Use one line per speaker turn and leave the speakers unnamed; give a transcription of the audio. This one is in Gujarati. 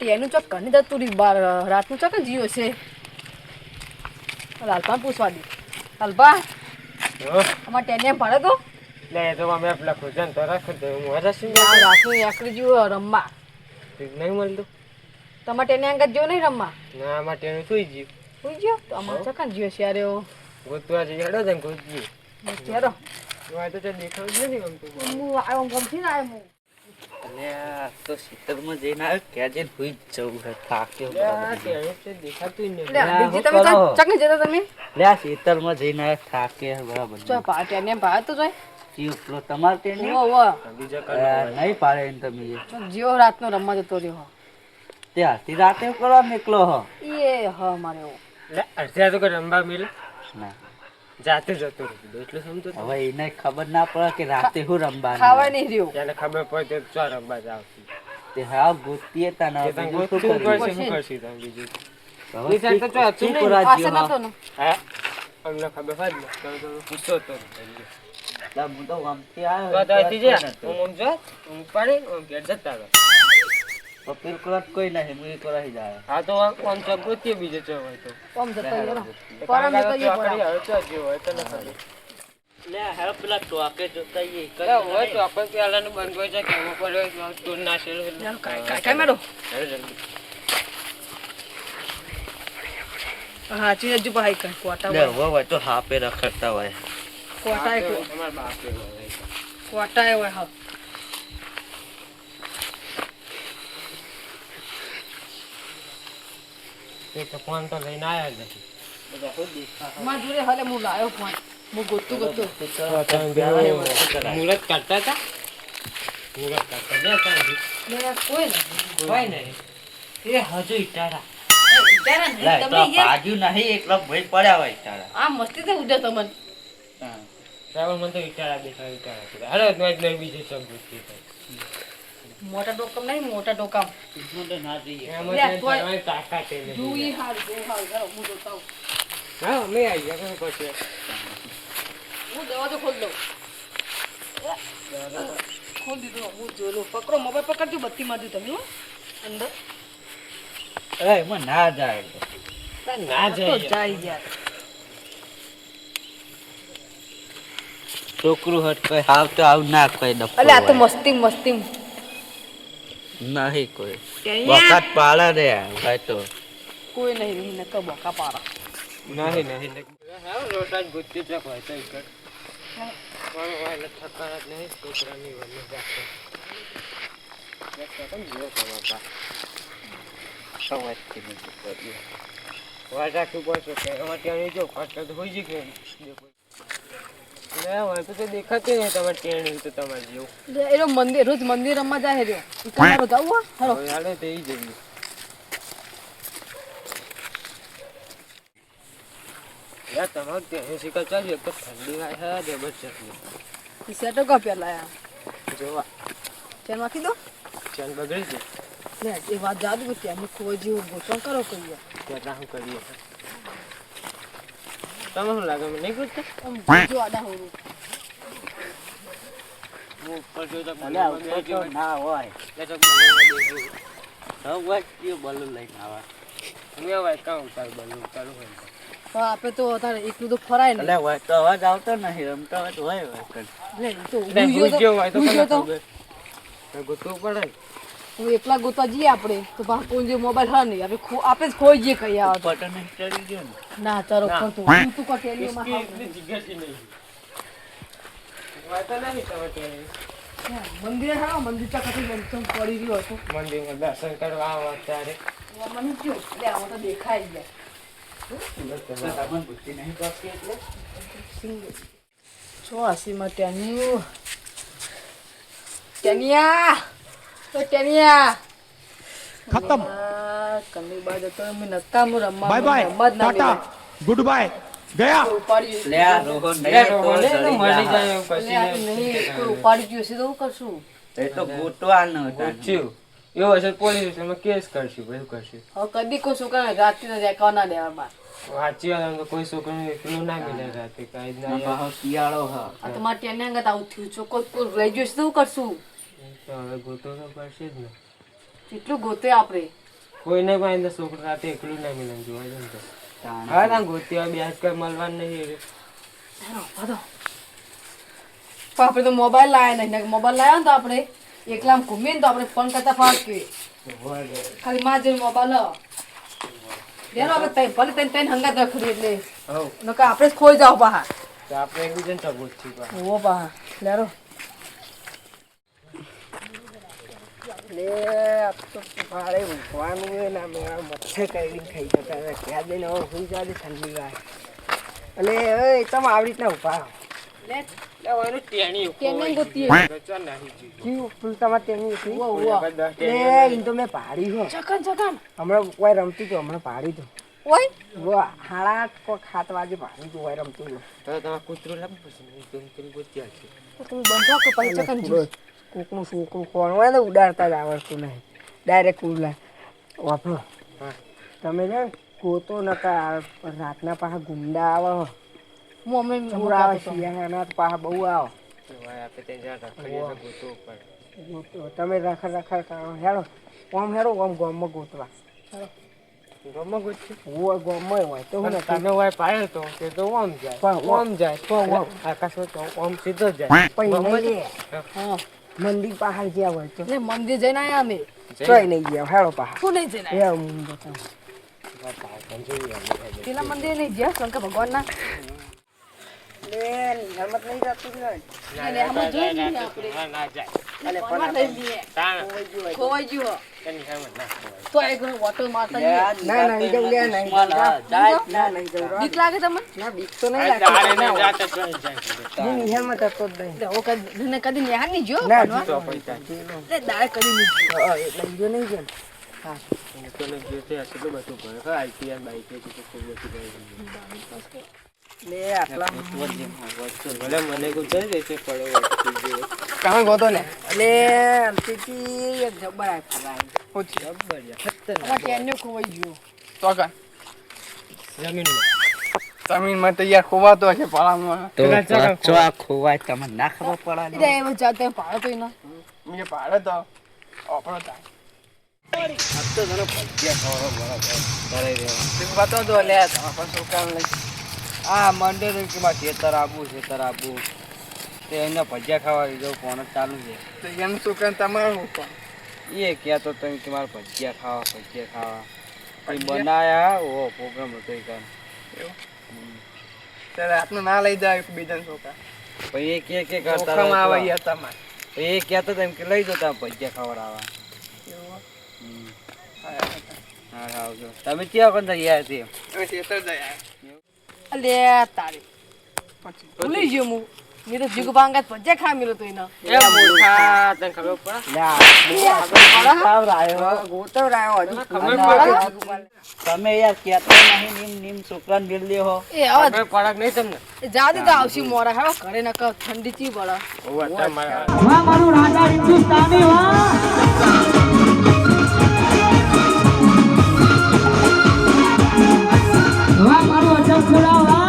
તેનું ચોક ઘણી જતું રહી બાર રાતનું ચોક જીવો છે લાલપા પૂછવા દે. લાલપા અમાર ટેનિયા ભાડે તો
લે તો અમે પેલા ખોજાને તો રાખો તો હું હરા શું
આ રાતનું એકડી જીવો રમવા.
નહીં મળતું
તમારે ટેને અંગત જીવો નહીં રમવા?
ના આમાં ટેનું સુઈ ગયું.
સુઈ ગયો? તો અમાર ચોકન જીવો છે અરે
ગોતવા જઈ હેડો છે ને ગોતજી આ તો દેખાવ જ નથી ગમતું.
હું આવ્યો ગમતી ના આવ્યો
અને તો શીતળમાં જઈને આવ્યો ક્યાં જઈને હુઈ જ જવું છે થાક્યો
લે આ તેનું તો દેખાતું જ
લે
નથી
બીજી તમે
કરો.
જતા તમે?
લે શીતળમાં જઈને આવ્યો થાકે બરાબર.
ચો પા ટેનિયા ભાડે તો જોઈ.
જીવ પેલો તમારે તેને
ઓ ઓ
બીજા
આ, નહીં પાડે એને તમે.
જીવો રાતનો રમવા જતો રહ્યો.
તે આથી રાતે કરવા નીકળો હો.
એ હ મારે એવો.
લે અડધા તો કોઈ રંબા મિલે
ના.
જાતે જતો રહ્યો એટલું સમજો.
હવે એને ખબર ના પડે કે રાતે હું રમવા
ખાવાય નહીં રહ્યો.
એને ખબર પડે તો ચો રમવા જાવ
તે હા ગોતીએ તા ના
તે તને ગોતું
શું
કરશે શું કરશે તમે બીજું?
હવે
તો ચો
જેવો
ને.
હે? અમને ખબર ને તો પૂછો તો.
હા. હું તો ગમતી આવ્યો
તો અહીંથી જા. હું આમ જો હું પાડી હું ઘેર જતા રહો.
તો પેલું કોઈ નહીં હું એક જાય
હા તો આમ આમ ચોક બીજે ચો હોય તો
કોમ જતો રહ્યો
એ
પરમ
કાકા
નીકળીએ
તો
પરમ.
આપણે હવે ચો જેવો હોય તો ન
લે હેલો પેલા ટોકે જોતા ઈ એક જ
લે, હોય તો આપણે પેલાનું બંધ હોય છે કે એમાં પડ્યો તો નાખેલો એટલે.
ચાલો, કાંઈ- કાંઈ- કાંઈ મેળો.
હેલો જલ્દી.
હા ચી હજુ ભાઈ કઈ કોટા
લે
હોય
હોય તો હાપે રખડતા હોય
કોટા. કોટા હોય હા
તો ફોન તો લઈને આવ્યા જ નથી.
મારા જોડે હાલે હું લાયો ફોન. હું ગોતું ગોતું.
મુહૂર્ત કરતા હતા? મુહૂર્ત કાઢતા લે
કોઈ નહીં
કોઈ નહીં. એ હજુ ઈટાડા
વિચારા નહીં
બાજુ એકલો ભાઈ પડ્યા હોય તારા
આ મસ્તી થી ઉડે તમને.
હા.
મને તો ઈટાડા દેખાય ઈટાડા હાલો તો જ નહીં બીજે થાય.
મોટા ડોકમ નહીં મોટા
ડોકમ. ના જઈએ.
એમાં
લે,
ત્યાં
તોય-
જવાની તાકાત ય નથી.
જોઈ હાલ જો હાલ જાઓ હું જોતા
હા અમે આવી ગયા પછી.
હું દરવાજો ખોલ દઉં. ખોલ દીધો. હું જોઈ લઉં પકડો મોબાઈલ પકડજો બત્તી મારજો તમે અંદર.
એ એમાં ના જાય.
ના જાય.
જાય યાર.
છોકરું હટ કોઈ હાવ તો આવ ના કોઈ
અલે આ તો મસ્તી મસ્તી.
નહીં કોઈ. વખત પાડે રે ભાઈ તો.
કોઈ નહીં રહી નકર બોકા પારા
નહીં નહીં હા રોટા જ ગુજતી ચક હોય તો ઇકડ પણ વાલે એટલે થકાના જ નહીં છોકરાની વનની જાતે. રાખવું કે એમાં ત્યાં જો પાછળ તો હોઈ તો તો દેખાતું નહીં તમારે ટેણી તો તમારે જેવું.
એનો મંદિર રોજ મંદિર રમવા જાય રહ્યો તમારો જાવું હો
હાલો. તો જઈએ. યાર તમારે ત્યાં શીખા ચાલ્યું એક તો ઠંડી વાય હા જબરજસ્ત
સેટો કા પેલા આ
જોવા.
ચેન નાખી દો.
ચાલ બગડી જાય
એ વાત જાદુ કે ત્યાં કોઈ જેવું ગોઠવણ કરો કહીએ
ત્યાં શું કરીએ. તમે શું લાગે? મને નહીં પૂછતા
આમ જો આડા હોરું
હું ઉપર જો તો
ઉપર તો ના હોય
તો બલૂનમાં બેસી
હવે બલૂન લઈને આવા
અમે હવે કાં ઉતાર બલૂન ચાલુ હોય
પણ આપે તો તારે એકલું તો ફરાય ને
એટલે હોય તો અવાજ આવતો નહીં રમતા હોય તો હોય હોય
તો
પડે.
હું એકલા ગોતવા જઈએ આપણે તો બા જે મોબાઈલ હા નહીં. આપણે ખો- આપે જ ખોઈ જઈએ કઈ આવે
બટન ચડી ગયો ના.
તારો. ખોટું તું તું કટેલીઓ માં
એટલી એટલી જિજ્ઞાસી નહીં. હોય તો નહીં
મંદિર હા મંદિર ચા કથી બંધ પડી ગયો હતો.
મંદિરમાં દર્શન કરવા આવો ત્યારે
મને કયો લે આવો તો દેખાય ગયા
તમને બુદ્ધિ નહીં પડતી એટલે.
તો ટેનિયા
ખતમ.
કમી બાદ હતો એમ નકામ રમવા
બાય બાય.
રમવા જ ના
ટાટા. Good bye. ગયા.
કોઈ ઉપાડી
લે આ રોહન નહીં તો
તો
જાય.
નહીં કોઈ ઉપાડી ગયું હશે તો હું કરશું?
એ તો ગોતવાનું હતા.
પૂછ્યું એવું હશે પોલીસ તમે કેસ કરશું બધું કરશું.
હવે કદી કોઈ છોકરાને રાતથી ન જાય કવા દેવા બાર
વાંચી આવે તો કોઈ છોકરાને એકલું ના મિલે રાતે કાંઈ ના
શિયાળો હ.
તમારે ત્યાં અંગત આવું થયું ચોખ્ખો ગ્રેજ્યુએટ શું કરશું?
તો હવે ગોતો તો પડશે જ ને.
કેટલું ગોતે આપણે
કોઈને પણ અંદર છોકરા રાતે એકલું ના મિલે જોવા જાય ને તો.
તાણ.
ના ગોતી બે આજકાલ મળવાનું નહીં
આપણે તો મોબાઈલ લાયા નહીં. મોબાઈલ લાયા ને તો આપણે એકલા આમ ઘૂમીએ ને તો આપણે ફોન કરતા ફાટકે ખાલી માં જઈને મોબાઈલ લો. લેલો આપણે તઈ- ભલે તઈ તઈને હંગાત રખડી એટલે.
નકા
નકર આપણે જ ખોઈ જાવ બહાર.
તો આપણે એકબીજાને સપોર્ટ છીએ બહાર
ઓ બહાર લેરો.
લે આ તો ભાડે ઊંઘવાનું હોય ને મેળા મચ્છર કરીને ખાઈ જતા હતા. ત્યાં જઈને હવે સુઈ જાય ઠંડી વાય એટલે એ તમે આવી રીતના
હવે
કોઈ રમતું કોકનું છોકરું કોણ હોય ને ઉડાડતા જ આવડતું નહીં. ડાયરેક્ટ ઉડલા. વાપરો. તમે છે ને ગોતો નતા રાતના પાછા ગુંડા આવે.
મમ્મી હમણાં
આવે શિયાળાના પાછા બહુ આવે. તમે રખડ રખડ કરો હેડો ઓમ હેડો ઓમ ગામમાં ગોતવા.
ગમો ગોત્યું?
હોય ગામમાં હોય તો હું
તમે વાય પાડ્યો તો તે તો ઓમ જાય.
પણ
ઓમ જાય.
તો ઓમ.
આકાશમાં તો ઓમ સીધો જાય.
પણ
ગામમાં
મંદિર પહાડ ગયા હોય તો.
મંદિર જઈને આયા અમે.
ચોય નહીં ગયા હેડો પહાડ
શું નહીં જઈને?
એ હું બતાવું.
પેલા મંદિર નહીં ગયા શંકર ભગવાનના.
લે નહીં જતું ને
ખોવાઈ ગયું
ના
તો એક વોટર મારતા
ના ના નહીં જવું લે નહીં ના નહીં જવું.
બીક લાગે તમને?
ના બીક તો નહીં લાગે
ને જાતે છે.
હું જતો જ નહીં.
એટલે કદી મને કદી નેહાર નહીં જો
ના,
તો પૈસા.
એટલે કદી નહીં જોયો.
હા, એટલે નહીં ને
જે છે આટલું બધું ભણે હા આઈટીઆર બાઈક છે તો ખૂબ બધું ભણે
લે આટલા.
મને કોઈ જઈ દે છે પડે હોય તો તું જે
કાં ગોતો ને અલે અમથીથી એક જબર આ ફરાય
જબ્બર જબર ખતરનાક.
ખોવાઈ ગયો.
તો કા
જમીનમાં.
જમીનમાં તો યાર ખોવાતો હશે પાળામાં.
તો જો આ ખોવાય. તમને ના ખબર પડે
એ એવો જાતે પાડો તો ના
મેં પાળો તો. આપણો થાય બતો તો. લે તમે પણ છોકરાને લઈ
આ મંડળ કે માં ખેતર આબુ ખેતર આબુ. તે એના ભજીયા ખાવા લીધો ફોન ચાલુ છે.
તો શું છોકરાને તમારું એ ક્યાં
એ કહેતો તમે કે મારે ભજીયા ખાવા ભજીયા ખાવા. બનાયા ઓ પ્રોગ્રામ હતો એ કામ
ત્યારે આપનું ના લઈ જાય બીજા છોકરા
પછી એ કે કે કરતા
આવે
હતા.
તમારે.
એ કહેતો હતો એમ કે લઈ જતા ભજીયા ખાવડાવવા. હા હા તમે ક્યાં કોણ તૈયાર હતી
અલે તારી. ભૂલી ગયો હું. મેં તો જીગુ ભાંગા ભજ્યા ખા મેલો તો એનો
એ મૂર્ખા, તને ખબર પડે
હજુ
ખબર પડે?
તમે યાર કહેતા નહીં નીમ નીમ છોકરાને મેળ લ્યો
એ હવે
ખબર નહીં તમને
એ જા દીધા આવશે મોરા હેડો ઘરે નકર ઠંડી ચી પડે
ઓવા, તમારા
વાહ મારું અજબ છોડાવો